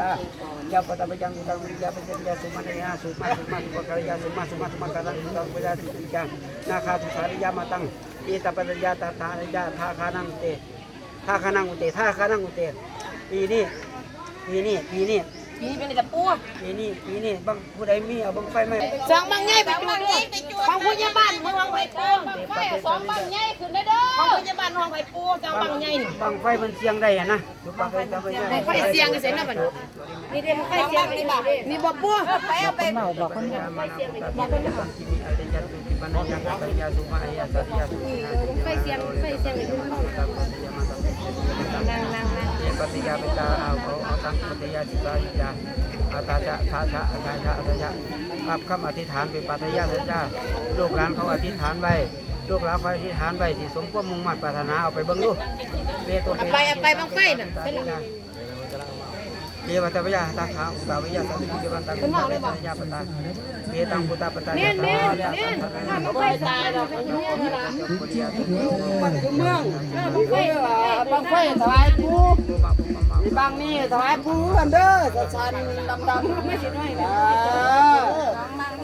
ตาญาปตะปจังกุตังญาปจัญนาสุมาเนยาสุมาสุมาสุมาคารยาสุมาสุมาสุมาการันสุตังปยาสิติจังนาคาสุสาริยามาตังอีตาปัญญาตาตายาทาขานังเตทาขานังอุเตทาขานังอุเตปีนี้ปีนี้ปีนี้ปีนี้เป็นแต่ปูปีนี้ปีนี้บางผู้ใดมีเอาบางไฟไหมสองบางไงไปจุดบางผู้ใหญ่บ้านเมืองไฟปูบางไฟสองบางไงญ่ขึ้นได้เด้อ ของพยาบาลห้องไฟปูจ้บังใหนบังไฟมันเสียงได้อะนะไฟเสียงเสียงก็เสร็จแล้วบัดนี้นี่เด้ไฟเสียงนี่บ่นี่บ่ปูไปเอาไปเมาบอกคนไฟเสียงไฟเสียงไฟเสียงนี่นั่งนั่งน่งปฏิยาปิตาเอาเอาตังปฏิยาจิตาอิยาอาตาจะทาชะอาตาชะอาตาชะภาบคำอธิษฐานเป็นปฏิยาเจ้าลูกหลานเขาอธิษฐานไว้ ลูกหลาภไปที่ฐานไปที่สมความมุ่งมั่นปรารถนาเอาไปเบิ่งดูเบตัวเอาไปไปบังไฟน่ะเป็นหลักวัตตวิยาตาขาวตาวิยาสันติเกวันตางตาวิยาปตาเบตังปุตตาปตาเนียนเนียนเนียนถ้ามันไฟตายเราเป็นลูกเป็นหลานมันคือเมืองบังไฟบังไฟถวายปูมีบางนี่ถวายปูกันเด้อจะชันดำดำไม่ใช่น้อยนะ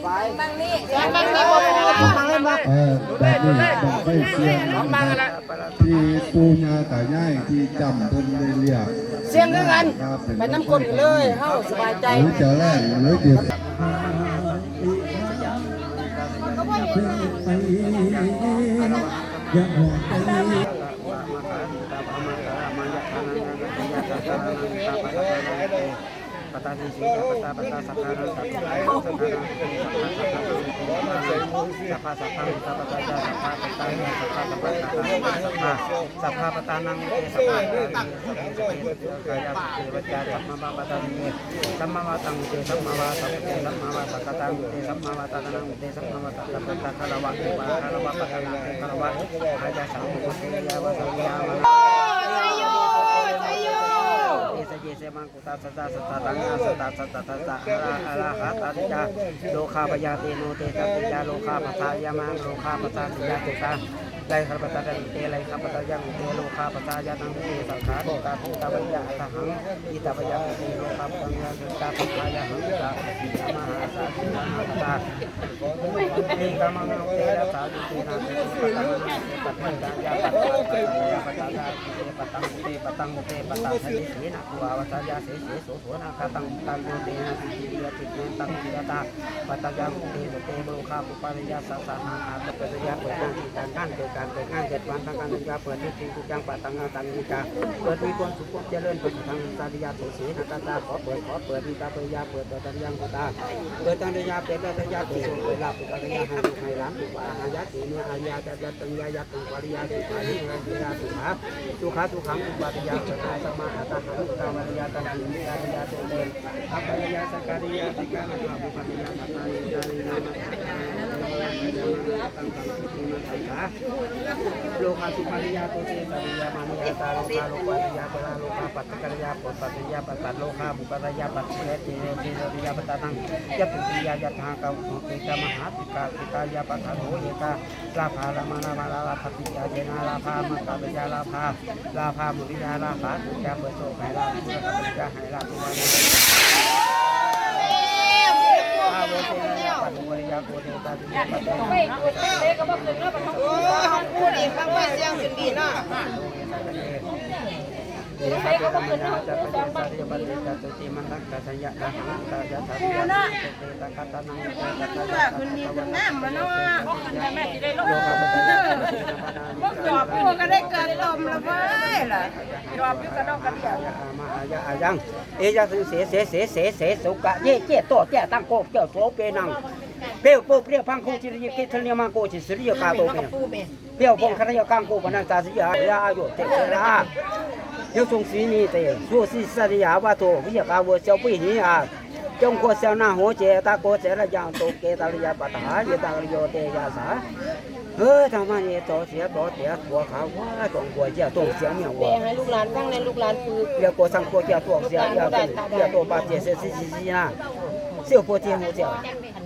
ไปบางนี่บางนี่ เออแบบนี้แบบไม่เสียงนะครับที่ปูญาตายายที่จำเพิ่นเรียบเสียงเคือกันครับไปน้ำกลนกันเลยเฮาสบายใจหรือจะแรกหรือเดียวอย่าห่วงไป पता नहीं चीज पता पता सफारा सफारा सफा सफा पता पता सफा पता सफा सफा सफा सफा पता नंग सफा सम्मा पता सम्मा पता सम्मा पता सम्मा पता पता सम्मा पता नंग सम्मा पता पता कलवा कलवा पता कलवा आजा सामने या वसया वसया สัมมาวัตังเตสัมมาวัตังเตสัมาวัตกตังเตสัมมาวัตนังเตสัมมาวัตตะตะคารวะเทวะคารวะปะกานังเตคารวะอาจาสังมุขเทยาวะสัญญามะใจโยใจโยเสมังกุตาสตาสตาตังอาสตาสตาตตาอาราอาราหาตาติจาโลคาปยาเตโนเตตติจาโลคาปทายามังโลคาปทาติยาเตตาไลขปตาติเตไลขปตายังเตโลคาปทายานังเตสังขาโลกาภูตาวิยาตหังอิตาวิยาเตโลคาปตังยาตาปทายาหังตาปิยามหาสาธิมหาตาเอกามังเตระสาธิเตนะเตปตังเตปตังยาปตังยาปตังเตปตังเตปตังเตเสนะกุอาวสายาเสเสโสโสนาคตังตังโยเตนะสิจิยติเนตังจิยตาปตังยังเตเตโลคาปุปาริยาสัสสะหังอาตปิดยาเปิดงานที่การเกิดการเกิดงานเกิดวันทางการยาเปิดที่จริงทุกอย่างปัตตังตังนิกาเปิดมีคนสุขความเจริญเปิดทางสาริยาโสเสนะตาตาขอเปิดขอเปิดมีตาเปิดยาเปิดตังยังตาเปิดตังยาเปิดตังยาเปิดเปิดลาปุตังยาหันไทยล้ำปุปาหายาติเนอายาจัตตังยายาตุปาริยาสุขาริยาสุขาสุขาสุขังปุปาริยาสัตตาสมาอัตหังตาวริยาตังหิมิอาริยาเตเตอัปปริยาสการิยาติกานะปุปาริยาตังยาริยาตังตังสุตินะสังฆา โลกาสุปาริยาโตเตปาริยามานิยาตาโลกาโลปาริยาปราโลกาปัตตกริยาปุปาริยาปัตตโลกาปุปาริยาปัตเตเตเตริยาปัตตังยัตติยายะทางกาอุติกามหาติกาติกายาปัตถโหเยกาลาภาลามานามาลาลาภติยาเจนาลาภามังกาปยาลาภาลาภามุริยาลาภาตุจาเปโสไหลาภุระกัปยาไหลาภุวานา ต้องโอ้ห้องพูดอีกฟังไว้เสียงขึ้นดีเนาะเดี๋ยวเขาก็ขึ้นเนาะจะไปสาริยบัตติจัตุติมันตักกะสัญญาตาหังตาจะสัญญาเตะกัตนังเตตะกัตตะขึ้นดีขึ้นงามบ่เนาะแม่สิได้ลงโลกาปัตตะบ่จอบผู้ก็ได้เกิดลมล้วเว้ยล่ะจอบอยู่กระดอกกระเดียวมาหายะอายังเอยะเสเสเสเสเสสุกะเยเจโตแจตั้งโกเจ้าโสเปนัง เปี้ยวเปรี้เปี้ยวพังคงจิริยกิทเนียมังโกจิสริยกาโตเเปี้ยวพงคณะยกังโกปนันตาสิยาอาโยเตระยกทรงสีนี้เตสู้สิสริยาวาโตวิยกาวัวเจ้าปีนี้อาจงโคเสนาหัวเจตาโกเสระยางโตเกตาริยาปตาเยตาริโยเตยาสาเออทำมาเนี่ยต่อเสียต่อเสียตัวขาวว่าตองหัวเจ้าตองเสียงเมียว่าให้ลูกหลานฟังในลูกหลานคือเรียกโกสั่งโกเจ้าตัวเสียเรียกตัวบาดเจ็บเสียสิสิสินะเสียโตัวเหัวเจ้า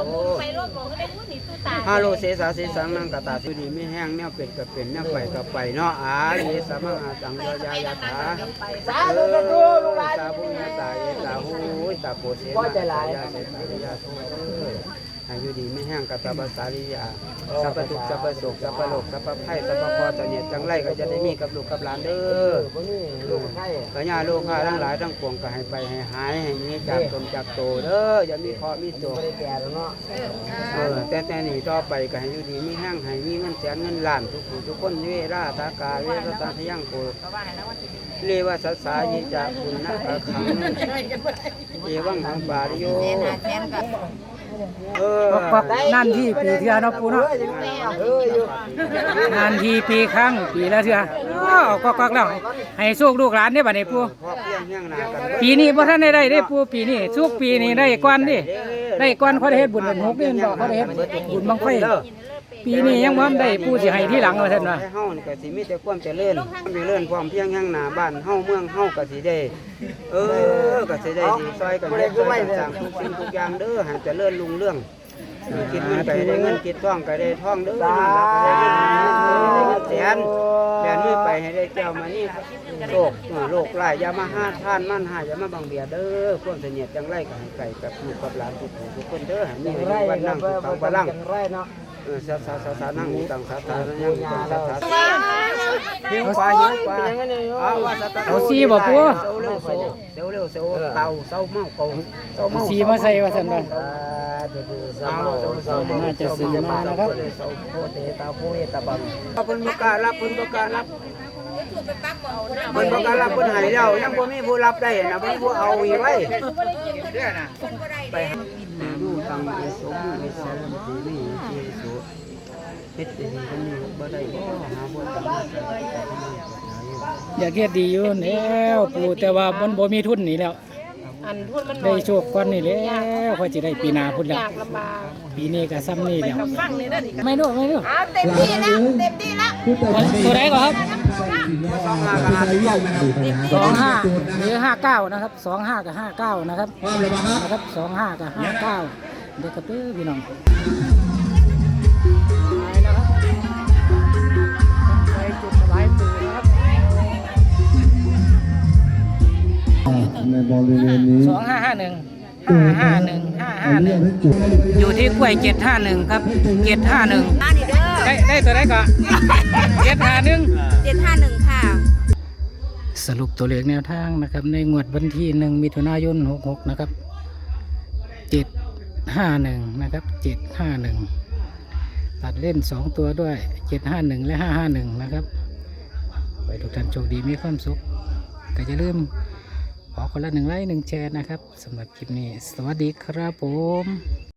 เอาบุญไปรถบอกให้ได้บุญนี่ตู้ตาฮัลโหลเสสาเสสังนังกตาสุดีไม่แห้งแนวเป็ดก็เป็นแนวไปก็ไปเนาะอาเยสมังอาตังยายายาถาสาธุสาธุลูกหลานตาพุญาตาเยตาหูตาโพเสนายาเสตายาโท อายุดีไม่แห้งกตาบาสาริยาสัพพทุกสัพพโศกสัพพโลกสัพพไพ่สัพพพอตเนียจังไรก็จะได้มีกับลูกกับหลานเด้อลูกกัญญาลูกค้าทั้งหลายทั้งปวงก็ให้ไปให้หายให้มีจากตนจากโตเด้ออย่ามีเคราะห์มีโศกแก่แล้วเนาะเออแต่แต่นี่ต่อไปก็ให้อยู่ดีไมีแห้งให้มีเงินแสนเงินล้านทุกผู้ทุกคนเวราตากาเวรตาทะยังโกเรียกว่าสัสายิจาคุณนะกะขังเอวังหังบาริโย เออนั่นที่ปีเทือเนาะปูเนาะเอออยู่นั่นที่ปีครั้งปีละเทืออ้าวก็กักแล้วให้สุกลูกหลานเนี่ยบัดนี้ปูพ่อเพียงเฮียงหนากันปีนี้บ่ทันได้ได้เด้ปูปีนี้สุกปีนี้ได้ก่อนดิได้ก่อนเขาได้เฮ็ดบุญเดือนหกเดือนดอกเขาได้เฮ็ดบุญบังไฟ ปีนี้ยังบ่ทันได้ปูสิให้ที่หลังว่าซั่นว่าให้เฮานี่ก็สิมีแต่ความเจริญความเจริญความเพียงเฮียงหนาบ้านเฮาเมืองเฮาก็สิได้ เออก็สิได้ดีซอยกันเฮ็ดซอยกันสร้างทุกสิ่งทุกอย่างเด้อให้เจริญรุ่งเรื่องคิดเงินก็ได้เงินคิดท่องก็ได้ท่องเด้อนั่นล่ะก็ได้เงินได้เงินแสนแบนมือไปให้ได้เจ้ามานี่โลกเออโลกหลายอย่ามาหาท่านมันหาอย่ามาบังเบียดเด้อความเสนียดจังไรก็ให้ไก่กับลูกกับหลานทุกผู้ทุกคนเด้อให้มีอายุวันนั่งสุขังพลัง เนาะเออสาสาสาสานั่งตังสาสานั่งตังสาสาหิวปลาหิวปลาเอาว่าสาเอาซีบ่ปัวเซลเร็วเซลเตาเซาเมาเกาเซาเอาเมาซีมาใส่ว่าซั่นว่าน่าจะซื้อมานะครับโพเตตาโพเอตาบังเพิ่นประกาศรับเพิ่นประกาศรับเพิ่นประกาศรับเพิ่นให้แล้วยังบ่มีผู้รับได้นะบ่มีผู้เอาอีกไว้ไปดูตังเอสมเอสมตีนี่เอสเฮ็ดดีกันนี่บ่ได้บ่หาบ่ตังมาใส่ไปทำไมอยากเฮ็ดดีอยู่แล้วปูแต่ว่ามันบ่มีทุนนี่แล้ว อันทุนมันได้โชคก่อนนี่แล้วค่อยสิได้ปีหน้าพุ่นแล้ว ยากลำบาก ปีนี้ก็ซ้ำนี่แล้ว ฟังนี่นะนี่ไม่รู้ไม่รู้เอาเต็มที่แล้วเต็มที่แล้วตัวไหนก่อนครับสองห้ากันนะครับสองห้าหรือห้าเก้านะครับสองห้ากับห้าเก้านะครับความระบาดนะครับสองห้ากับห้าเก้าเด็กกระตื้อพี่น้อง ในบริเวณนี้สองห้าห้าหนึ่งห้าห้าหนึ่งห้าห้าหนึ่งจุดอยู่ที่กล้วยเจ็ดห้าหนึ่งครับเจ็ดห้าหนึ่งมาดิเด้อได้ได้ตัวได้ก่อนเจ็ดห้าหนึ่งเจ็ดห้าหนึ่งค่ะ สรุปตัวเลขแนวทางนะครับ ในงวดวันที่หนึ่งมิถุนายนหกหกนะครับเจ็ดห้าหนึ่งนะครับเจ็ดห้าหนึ่งตัดเล่นสองตัวด้วยเจ็ดห้าหนึ่งและห้าห้าหนึ่งนะครับไปทุกท่านโชคดีมีความสุขก็อย่าลืม ขอคนละหนึ่งไลค์หนึ่งแชร์นะครับสำหรับคลิปนี้ สวัสดีครับผม